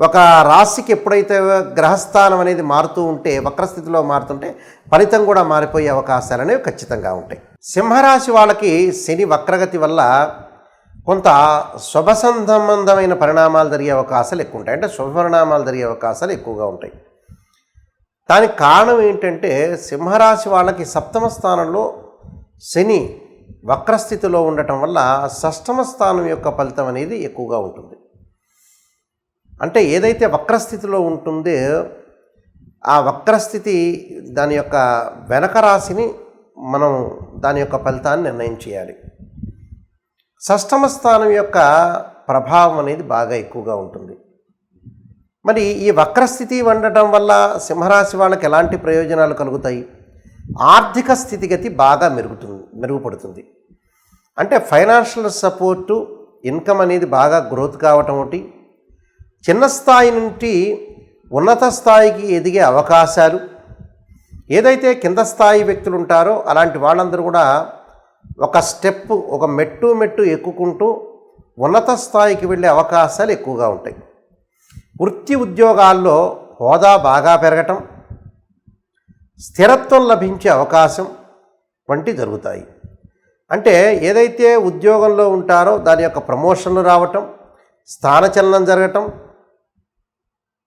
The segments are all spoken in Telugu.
ఒక రాశికి ఎప్పుడైతే గ్రహస్థానం అనేది మారుతూ ఉంటే వక్రస్థితిలో మారుతుంటే ఫలితం కూడా మారిపోయే అవకాశాలు అనేవి ఖచ్చితంగా ఉంటాయి. సింహరాశి వాళ్ళకి శని వక్రగతి వల్ల కొంత శుభ సంబంధమైన పరిణామాలు జరిగే అవకాశాలు ఎక్కువ ఉంటాయి. అంటే శుభ పరిణామాలు జరిగే అవకాశాలు ఎక్కువగా ఉంటాయి. దానికి కారణం ఏంటంటే సింహరాశి వాళ్ళకి సప్తమ స్థానంలో శని వక్రస్థితిలో ఉండటం వల్ల షష్టమ స్థానం యొక్క ఫలితం అనేది ఎక్కువగా ఉంటుంది. అంటే ఏదైతే వక్రస్థితిలో ఉంటుందో ఆ వక్రస్థితి దాని యొక్క వెనక రాశిని మనం దాని యొక్క ఫలితాన్ని నిర్ణయం చేయాలి. షష్టమ స్థానం యొక్క ప్రభావం అనేది బాగా ఎక్కువగా ఉంటుంది. మరి ఈ వక్రస్థితి ఉండటం వల్ల సింహరాశి వాళ్ళకి ఎలాంటి ప్రయోజనాలు కలుగుతాయి? ఆర్థిక స్థితిగతి బాగా మెరుగుతుంది మెరుగుపడుతుంది. అంటే ఫైనాన్షియల్ సపోర్టు ఇన్కమ్ అనేది బాగా గ్రోత్ కావటం ఒకటి. చిన్న స్థాయి నుండి ఉన్నత స్థాయికి ఎదిగే అవకాశాలు ఏదైతే కింద స్థాయి వ్యక్తులు ఉంటారో అలాంటి వాళ్ళందరూ కూడా ఒక స్టెప్ ఒక మెట్టు మెట్టు ఎక్కుకుంటూ ఉన్నత స్థాయికి వెళ్ళే అవకాశాలు ఎక్కువగా ఉంటాయి. వృత్తి ఉద్యోగాల్లో హోదా బాగా పెరగటం స్థిరత్వం లభించే అవకాశం వంటి జరుగుతాయి. అంటే ఏదైతే ఉద్యోగంలో ఉంటారో దాని యొక్క ప్రమోషన్లు రావటం స్థానచలనం జరగటం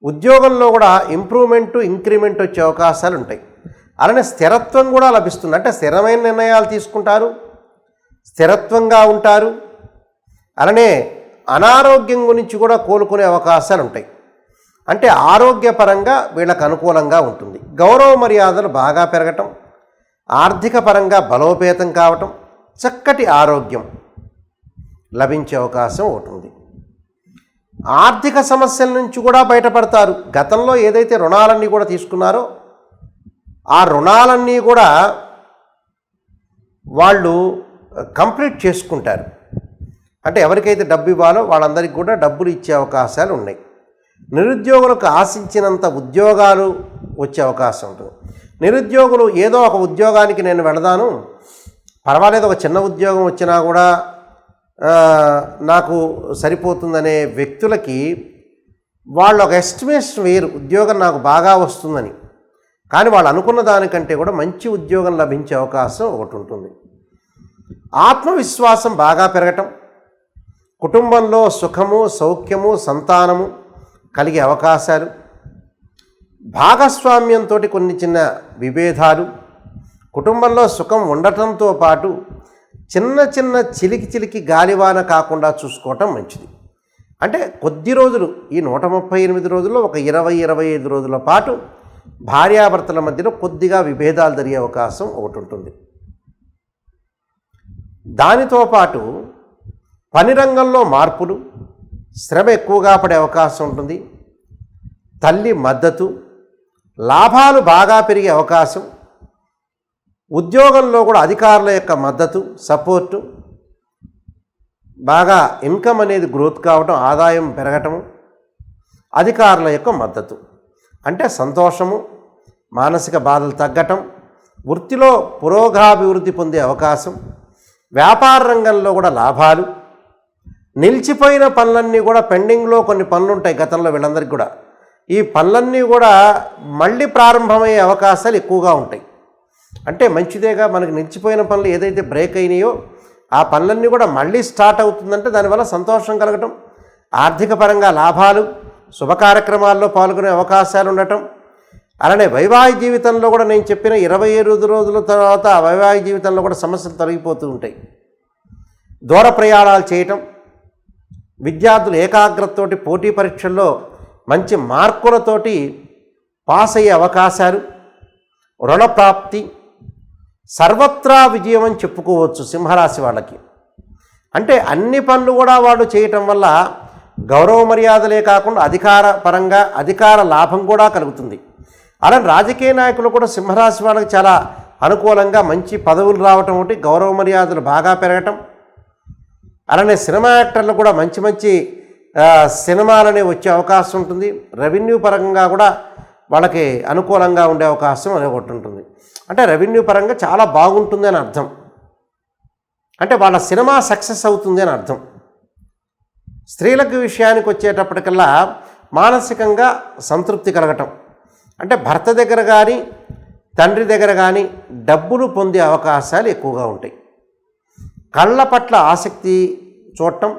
ఉద్యోగంలో కూడా ఇంప్రూవ్మెంటు ఇంక్రిమెంట్ వచ్చే అవకాశాలు ఉంటాయి. అలానే స్థిరత్వం కూడా లభిస్తుంది. అంటే స్థిరమైన నిర్ణయాలు తీసుకుంటారు స్థిరత్వంగా ఉంటారు అలానే అనారోగ్యం గురించి కూడా కోలుకునే అవకాశాలు ఉంటాయి. అంటే ఆరోగ్యపరంగా వీళ్ళకు అనుకూలంగా ఉంటుంది. గౌరవ మర్యాదలు బాగా పెరగటం ఆర్థిక పరంగా బలోపేతం కావటం చక్కటి ఆరోగ్యం లభించే అవకాశం ఒకటి ఉంది. ఆర్థిక సమస్యల నుంచి కూడా బయటపడతారు. గతంలో ఏదైతే రుణాలన్నీ కూడా తీసుకున్నారో ఆ రుణాలన్నీ కూడా వాళ్ళు కంప్లీట్ చేసుకుంటారు. అంటే ఎవరికైతే డబ్బు ఇవ్వాలో వాళ్ళందరికీ కూడా డబ్బులు ఇచ్చే అవకాశాలు ఉన్నాయి. నిరుద్యోగులకు ఆశించినంత ఉద్యోగాలు వచ్చే అవకాశం ఉంటుంది. నిరుద్యోగులు ఏదో ఒక ఉద్యోగానికి నేను వెళదాను పర్వాలేదు ఒక చిన్న ఉద్యోగం వచ్చినా కూడా నాకు సరిపోతుందనే వ్యక్తులకి వాళ్ళు ఒక ఎస్టిమేషన్ వేరు ఉద్యోగం నాకు బాగా వస్తుందని. కానీ వాళ్ళు అనుకున్న దానికంటే కూడా మంచి ఉద్యోగం లభించే అవకాశం ఒకటి ఉంటుంది. ఆత్మవిశ్వాసం బాగా పెరగటం కుటుంబంలో సుఖము సౌఖ్యము సంతానము కలిగే అవకాశాలు భాగస్వామ్యంతో కొన్ని చిన్న విభేదాలు కుటుంబంలో సుఖం ఉండటంతో పాటు చిన్న చిన్న చిలికి చిలికి గాలివాన కాకుండా చూసుకోవటం మంచిది. అంటే కొద్ది రోజులు ఈ నూట ముప్పై ఎనిమిది రోజుల్లో ఒక ఇరవై ఇరవై ఐదు రోజుల పాటు భార్యాభర్తల మధ్యలో కొద్దిగా విభేదాలు జరిగే అవకాశం ఒకటి ఉంటుంది. దానితో పాటు పని రంగంలో మార్పులు శ్రమ ఎక్కువగా పడే అవకాశం ఉంటుంది. తల్లి మద్దతు లాభాలు బాగా పెరిగే అవకాశం ఉద్యోగంలో కూడా అధికారుల యొక్క మద్దతు సపోర్టు బాగా ఇన్కమ్ అనేది గ్రోత్ కావటం ఆదాయం పెరగటము అధికారుల యొక్క మద్దతు. అంటే సంతోషము మానసిక బాధలు తగ్గటం వృత్తిలో పురోగాభివృద్ధి పొందే అవకాశం వ్యాపార రంగంలో కూడా లాభాలు నిలిచిపోయిన పనులన్నీ కూడా పెండింగ్లో కొన్ని పనులు ఉంటాయి గతంలో వీళ్ళందరికీ కూడా. ఈ పనులన్నీ కూడా మళ్ళీ ప్రారంభమయ్యే అవకాశాలు ఎక్కువగా ఉంటాయి. అంటే మంచిదేగా మనకి నిలిచిపోయిన పనులు ఏదైతే బ్రేక్ అయినాయో ఆ పనులన్నీ కూడా మళ్ళీ స్టార్ట్ అవుతుందంటే దానివల్ల సంతోషం కలగటం ఆర్థిక పరంగా లాభాలు శుభ కార్యక్రమాల్లో పాల్గొనే అవకాశాలు ఉండటం. అలానే వైవాహిక జీవితంలో కూడా నేను చెప్పిన ఇరవై ఐదు రోజుల తర్వాత ఆ వైవాహిక జీవితంలో కూడా సమస్యలు తొలగిపోతూ ఉంటాయి. దూర ప్రయాణాలు చేయటం విద్యార్థులు ఏకాగ్రతతోటి పోటీ పరీక్షల్లో మంచి మార్కులతోటి పాస్ అయ్యే అవకాశాలు రుణప్రాప్తి సర్వత్రా విజయం అని చెప్పుకోవచ్చు సింహరాశి వాళ్ళకి. అంటే అన్ని పనులు కూడా వాళ్ళు చేయటం వల్ల గౌరవ మర్యాదలే కాకుండా అధికార పరంగా అధికార లాభం కూడా కలుగుతుంది. అలా రాజకీయ నాయకులు కూడా సింహరాశి వాళ్ళకి చాలా అనుకూలంగా మంచి పదవులు రావటం ఒకటి గౌరవ మర్యాదలు బాగా పెరగటం. అలానే సినిమా యాక్టర్లు కూడా మంచి మంచి సినిమాలనే వచ్చే అవకాశం ఉంటుంది. రెవెన్యూ పరంగా కూడా వాళ్ళకి అనుకూలంగా ఉండే అవకాశం అనేది ఒకటి ఉంటుంది. అంటే రెవెన్యూ పరంగా చాలా బాగుంటుంది అని అర్థం. అంటే వాళ్ళ సినిమా సక్సెస్ అవుతుంది అని అర్థం. స్త్రీలకు విషయానికి వచ్చేటప్పటికల్లా మానసికంగా సంతృప్తి కలగటం. అంటే భర్త దగ్గర కానీ తండ్రి దగ్గర కానీ డబ్బులు పొందే అవకాశాలు ఎక్కువగా ఉంటాయి. కళ్ళ పట్ల ఆసక్తి చూడటం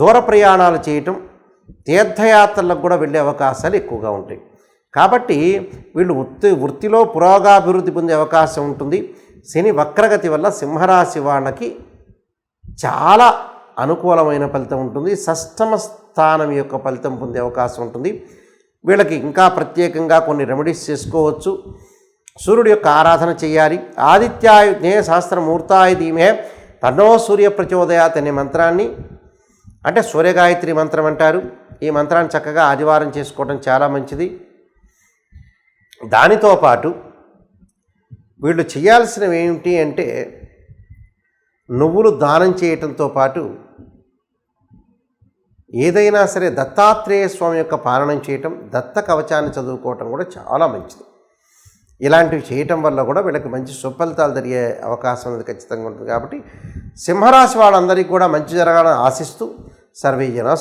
దూర ప్రయాణాలు చేయటం తీర్థయాత్రలకు కూడా వెళ్ళే అవకాశాలు ఎక్కువగా ఉంటాయి. కాబట్టి వీళ్ళు వృత్తి వృత్తిలో పురోగాభివృద్ధి పొందే అవకాశం ఉంటుంది. శని వక్రగతి వల్ల సింహరాశి వాళ్ళకి చాలా అనుకూలమైన ఫలితం ఉంటుంది. షష్టమ స్థానం యొక్క ఫలితం పొందే అవకాశం ఉంటుంది. వీళ్ళకి ఇంకా ప్రత్యేకంగా కొన్ని రెమెడీస్ చేసుకోవచ్చు. సూర్యుడి యొక్క ఆరాధన చేయాలి. ఆదిత్యాయు జ్ఞేయ శాస్త్ర ధీమే తన్నో సూర్య ప్రచోదయాత్ అనే మంత్రాన్ని అంటే సూర్యగాయత్రి మంత్రం అంటారు. ఈ మంత్రాన్ని చక్కగా ఆదివారం చేసుకోవడం చాలా మంచిది. దానితో పాటు వీళ్ళు చేయాల్సినవి ఏమిటి అంటే నువ్వులు దానం చేయటంతో పాటు ఏదైనా సరే దత్తాత్రేయ స్వామి యొక్క పాలనం చేయటం దత్త కవచాన్ని చదువుకోవటం కూడా చాలా మంచిది. ఇలాంటివి చేయటం వల్ల కూడా వీళ్ళకి మంచి సుఫలితాలు జరిగే అవకాశం అనేది ఖచ్చితంగా ఉంటుంది కాబట్టి సింహరాశి వాళ్ళందరికీ కూడా మంచి జరగాలని ఆశిస్తూ సర్వే జన